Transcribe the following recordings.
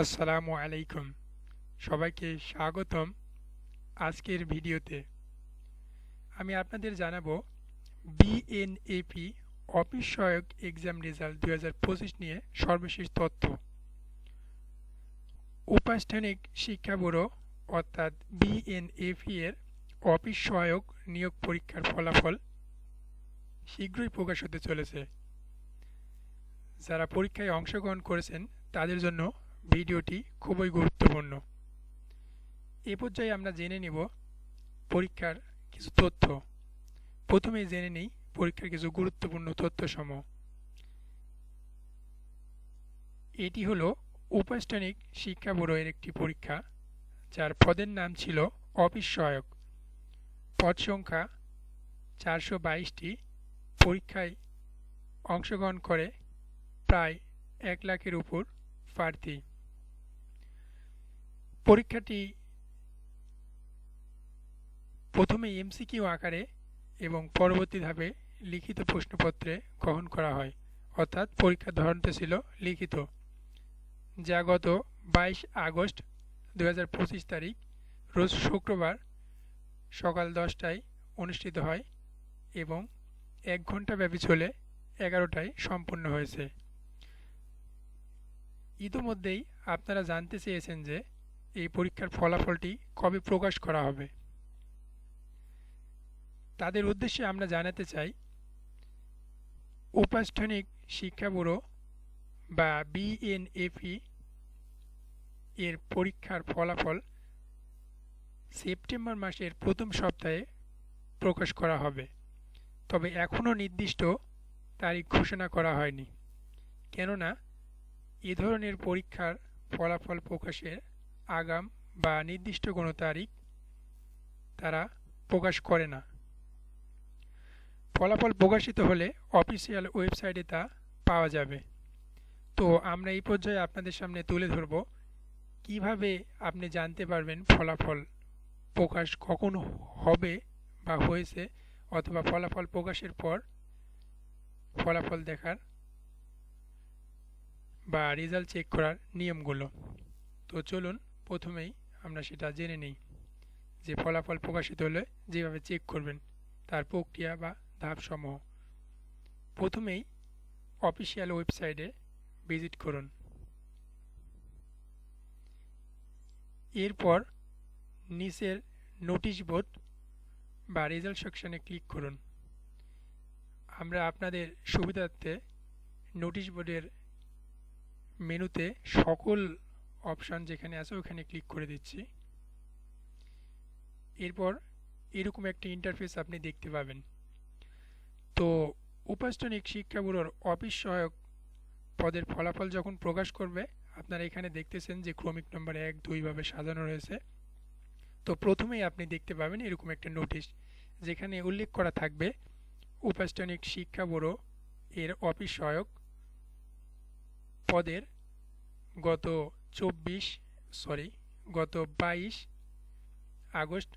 আসসালামু আলাইকুম। সবাইকে স্বাগতম আজকের ভিডিওতে। আমি আপনাদের জানাব বিএনএপি অফিস সহায়ক এক্সাম রেজাল্ট দু হাজার পঁচিশ নিয়ে সর্বশেষ তথ্য। উপাষ্ঠানিক শিক্ষা ব্যুরো অর্থাৎ বিএনএপি এর অফিস সহায়ক নিয়োগ পরীক্ষার ফলাফল শীঘ্রই প্রকাশ হতে চলেছে। যারা পরীক্ষায় অংশগ্রহণ করেছেন, তাদের জন্য ভিডিওটি খুবই গুরুত্বপূর্ণ। এ পর্যায়ে আমরা জেনে নিব পরীক্ষার কিছু তথ্য। প্রথমে জেনে নিই পরীক্ষার কিছু গুরুত্বপূর্ণ তথ্যসমূহ। এটি হলো উপাষ্ঠানিক শিক্ষা ব্যুরোয়ের একটি পরীক্ষা, যার পদের নাম ছিল অফিস সহায়ক। পদ সংখ্যা চারশো বাইশটি। পরীক্ষায় অংশগ্রহণ করে প্রায় এক লাখের উপর প্রার্থী। পরীক্ষাটি প্রথমে এমসিকিউ আকারে এবং পরবর্তী ধাপে লিখিত প্রশ্নপত্রে গ্রহণ করা হয়। অর্থাৎ পরীক্ষার ধরনটা ছিল লিখিত। যা গত বাইশ আগস্ট দুহাজার পঁচিশ তারিখ, রোজ শুক্রবার সকাল দশটায় অনুষ্ঠিত হয় এবং এক ঘণ্টা ব্যাপী চলে এগারোটায় সম্পন্ন হয়েছে। ইতোমধ্যেই আপনারা জানতে চেয়েছেন যে এই পরীক্ষার ফলাফলটি কবে প্রকাশ করা হবে? তাদের উদ্দেশ্যে আমরা জানাতে চাই, উপাষ্ঠানিক শিক্ষা ব্যুরো বা বিএনএফি এর পরীক্ষার ফলাফল সেপ্টেম্বর মাসের প্রথম সপ্তাহে প্রকাশ করা হবে। তবে এখনও নির্দিষ্ট তারিখ ঘোষণা করা হয়নি। কেননা, এ ধরনের পরীক্ষার ফলাফল প্রকাশের আগাম বা নির্দিষ্ট কোনো তারিখ তারা প্রকাশ করে না। ফলাফল প্রকাশিত হলে অফিসিয়াল ওয়েবসাইটে তা পাওয়া যাবে। তো আমরা এই পর্যায়ে আপনাদের সামনে তুলে ধরব, কীভাবে আপনি জানতে পারবেন ফলাফল প্রকাশ কখন হবে বা হয়েছে অথবা ফলাফল প্রকাশের পর ফলাফল দেখার বা রেজাল্ট চেক করার নিয়মগুলো। তো চলুন প্রথমেই আমরা সেটা জেনে নিই যে ফলাফল প্রকাশিত হলে যেভাবে চেক করবেন, তার প্রক্রিয়া বা ধাপসমূহ। প্রথমেই অফিসিয়াল ওয়েবসাইটে ভিজিট করুন। এরপর নিচের নোটিশ বোর্ড বা রেজাল্ট সেকশনে ক্লিক করুন। আমরা আপনাদের সুবিধার্থে নোটিশ বোর্ডের মেনুতে সকল অপশান যেখানে আছে, ওখানে ক্লিক করে দিচ্ছি। এরপর এরকম একটা ইন্টারফেস আপনি দেখতে পাবেন। তো উপাষ্টনিক শিক্ষা ব্যুরোর অফিস সহায়ক পদের ফলাফল যখন প্রকাশ করবে, আপনারা এখানে দেখতেছেন যে ক্রমিক নম্বর এক দুইভাবে সাজানো রয়েছে। তো প্রথমেই আপনি দেখতে পাবেন এরকম একটা নোটিশ যেখানে উল্লেখ করা থাকবে উপাষ্টনিক শিক্ষা ব্যুরো এর অফিস সহায়ক পদের গত চব্বিশ সরি গত বাইশ আগস্ট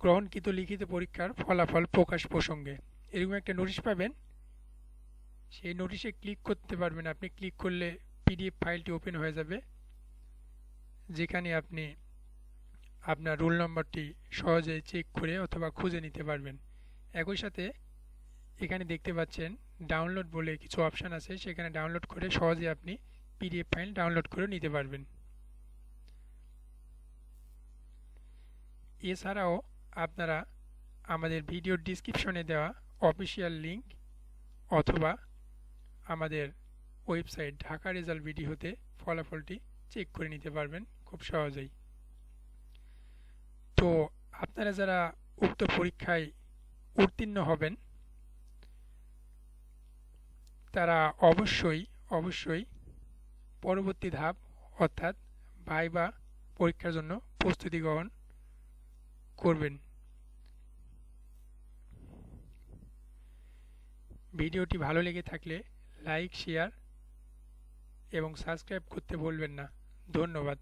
গ্রহণকৃত লিখিত পরীক্ষার ফলাফল প্রকাশ প্রসঙ্গে। এরকম একটা নোটিশ পাবেন। সেই নোটিশে ক্লিক করতে পারবেন। আপনি ক্লিক করলে পিডিএফ ফাইলটি ওপেন হয়ে যাবে। যেখানে আপনি আপনার রোল নম্বরটি সহজে চেক করে অথবা খুঁজে নিতে পারবেন। একই সাথে এখানে দেখতে পাচ্ছেন ডাউনলোড বলে কিছু অপশান আছে। সেখানে ডাউনলোড করে সহজে আপনি পিডিএফ ফাইল ডাউনলোড করে নিতে পারবেন। এছাড়াও আপনারা আমাদের ভিডিও ডিসক্রিপশনে দেওয়া অফিসিয়াল লিংক অথবা আমাদের ওয়েবসাইট ঢাকা রেজাল্ট ভিডিওতে ফলাফলটি চেক করে নিতে পারবেন খুব সহজেই। তো আপনারা যারা উক্ত পরীক্ষায় উত্তীর্ণ হবেন, তারা অবশ্যই অবশ্যই পরবর্তী ধাপ, অর্থাৎ ভাইবা পরীক্ষার জন্য প্রস্তুতি গ্রহণ করবেন। ভিডিওটি ভালো লেগে থাকলে লাইক, শেয়ার এবং সাবস্ক্রাইব করতে বলবেন না। ধন্যবাদ।